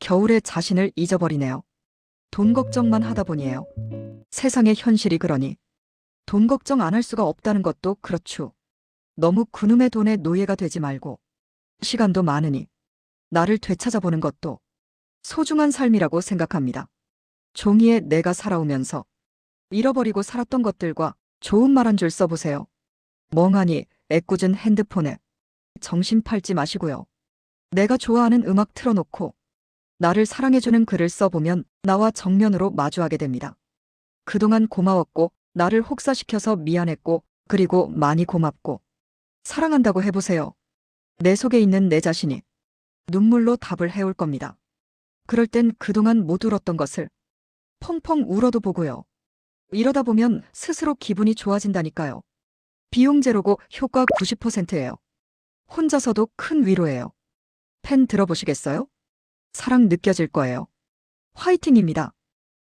겨울에 자신을 잊어버리네요. 돈 걱정만 하다 보니에요. 세상의 현실이 그러니. 돈 걱정 안 할 수가 없다는 것도 그렇죠. 너무 그놈의 돈에 노예가 되지 말고. 시간도 많으니. 나를 되찾아보는 것도 소중한 삶이라고 생각합니다. 종이에 내가 살아오면서 잃어버리고 살았던 것들과 좋은 말 한 줄 써보세요. 멍하니 애꿎은 핸드폰에 정신 팔지 마시고요. 내가 좋아하는 음악 틀어놓고 나를 사랑해주는 글을 써보면 나와 정면으로 마주하게 됩니다. 그동안 고마웠고 나를 혹사시켜서 미안했고 그리고 많이 고맙고 사랑한다고 해보세요. 내 속에 있는 내 자신이 눈물로 답을 해올 겁니다. 그럴 땐 그동안 못 울었던 것을 펑펑 울어도 보고요. 이러다 보면 스스로 기분이 좋아진다니까요. 비용 제로고 효과 90%예요. 혼자서도 큰 위로예요. 펜 들어보시겠어요? 사랑 느껴질 거예요. 화이팅입니다.